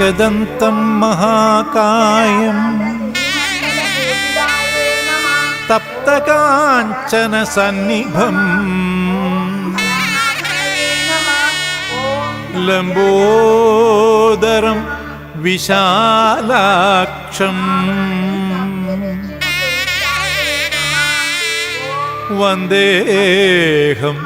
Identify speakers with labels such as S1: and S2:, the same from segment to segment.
S1: एकदन्तं महाकायम् തപ്തകാഞ്ചന സന്നിഭം ലംബോദരം വിശാലാക്ഷം. വന്ദേഹം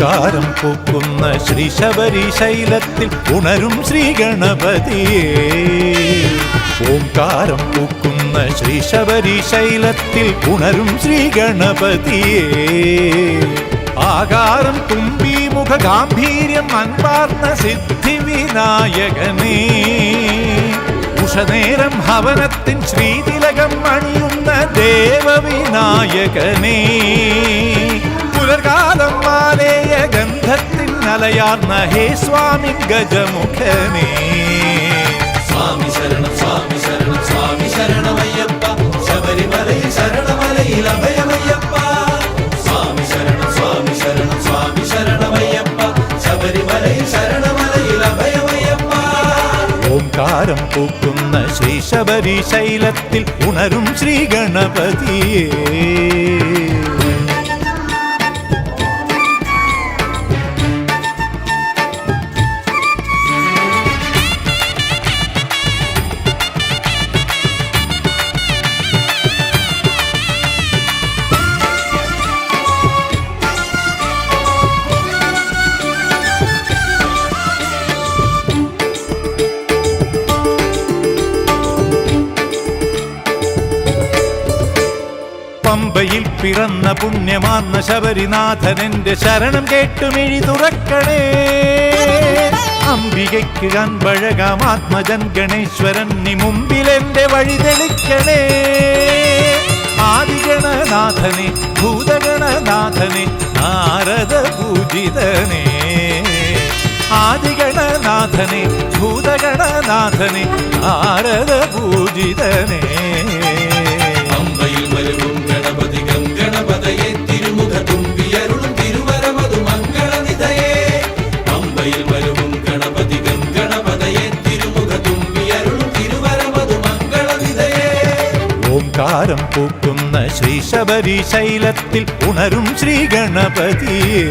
S1: ഓംകാരം പൂക്കുന്ന ശ്രീ ശബരി ശൈലത്തിൽ ഉണരും ശ്രീ ഗണപതിയേ. ഓംകാരം പൂക്കുന്ന ശ്രീ ശബരി ശൈലത്തിൽ ഉണരും ശ്രീ ഗണപതിയേ. ആകാരം തുമ്പി മുഖ ഗാംഭീര്യം അൻപാർന്ന സിദ്ധി വിനായകനേ ഉഷനേരം ഹവനത്തിൻ ശ്രീതിലകം അണിയുന്ന ദേവവിനായകനേ. പുലർകാലം நலையார் நகே சுவாமி கஜமுகனே சுவாமி சரணம்
S2: சுவாமி சரணம் சுவாமி சரணம் ஐயப்பா சபரிமலை சரணமலையில் அபயமையப்பா சுவாமி சரணம் சுவாமி சரணம் சுவாமி சரணம் ஐயப்பா சபரிமலை சரணமலையில் அபயமையப்பா
S1: ஓங்காரம் பூக்கும் ஸ்ரீ சபரி சைலத்தில் உணரும் ஸ்ரீ கணபதியே. പമ്പയിൽ പിറന്ന പുണ്യമാർന്ന ശബരിനാഥൻ എന്റെ ശരണം കേട്ടു മിഴി തുറക്കണേ. അംബികയ്ക്ക് കൺപഴകാം ആത്മജൻ ഗണേശ്വരൻ മുമ്പിൽ എന്റെ വഴി തെളിക്കണേ. ആദിഗണനാഥനെ ഭൂതഗണനാഥനെ നാരദ പൂജിതനേ ആദിഗണനാഥനെ ഭൂതഗണനാഥനെ നാരദ പൂജിതനേ ഓംകാരം പൂക്കുന്ന ശ്രീ ശബരി ശൈലത്തിൽ ഉണരും ശ്രീ ഗണപതിയേ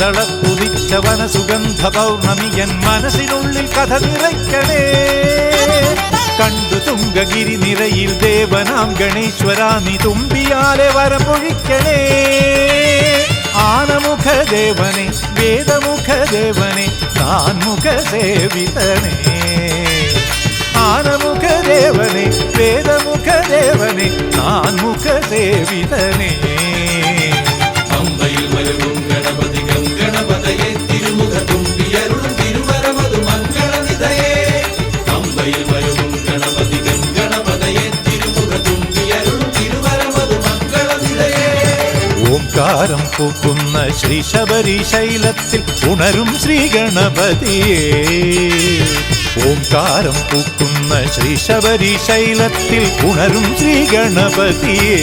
S1: പണ്ടു സുഗന്ധ പൗർണമിയൻ മനസ്സിനുള്ളിൽ കഥ നിറയ്ക്കണേ. കണ്ടു തുങ്കഗിരി നിരയിൽ ദേവനാം ഗണേശ്വര നീ തുമ്പിയാലെ വരമൊഴിക്കണേ. ആനമുഖ ദേവനെ വേദമുഖ ദേവനെ താൻമുഖ സേവിതനേ ആനമുഖ ദേവനെ വേദമുഖ ദേവനെ താൻമുഖ സേവിതനേ ഓംകാരം പൂക്കുന്ന ശ്രീ ശബരി ശൈലത്തിൽ ഉണരും ശ്രീ ഗണപതിയേ ഓംകാരം പൂക്കുന്ന ശ്രീ ശബരി ശൈലത്തിൽ ഉണരും ശ്രീ ഗണപതിയേ